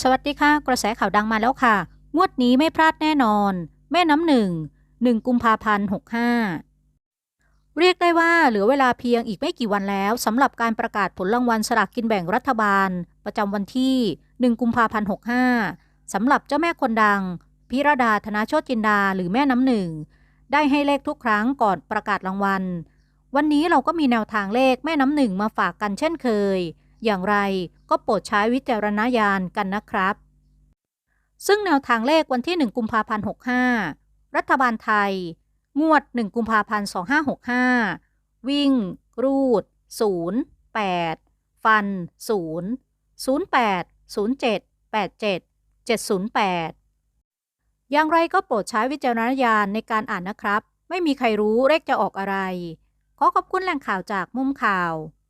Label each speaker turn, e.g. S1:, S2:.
S1: สวัสดีค่ะ กระแสข่าวดังมาแล้วค่ะ งวดนี้ไม่พลาดแน่นอน แม่น้ำหนึ่งหนึ่งกุมภาพันธ์หกห้าเรียกได้ว่าเหลือเวลาเพียงอีกไม่กี่วันแล้วสำหรับการประกาศผลรางวัลสลากกินแบ่งรัฐบาล ประจำวันที่ 1 กุมภาพันธ์65สำหรับเจ้าแม่คนดัง พิรดาธนาโชติจินดาหรือแม่น้ำหนึ่ง ได้ให้เลขทุกครั้งก่อนประกาศรางวัล วันนี้เราก็มีแนวทางเลขแม่น้ำหนึ่งมาฝากกันเช่นเคย อย่างไรก็โปรดใช้วิจารณญาณกันนะครับ ซึ่งแนวทางเลขวันที่ 1 กุมภาพันธ์ 65 รัฐบาลไทย งวด 1 กุมภาพันธ์ 2565 วิ่ง รูด 0 8 ฟัน 0 08 07 87 708 อย่างไรก็โปรดใช้วิจารณญาณในการอ่านนะครับ ไม่มีใครรู้เลขจะออกอะไร ขอขอบคุณแหล่งข่าวจากมุมข่าว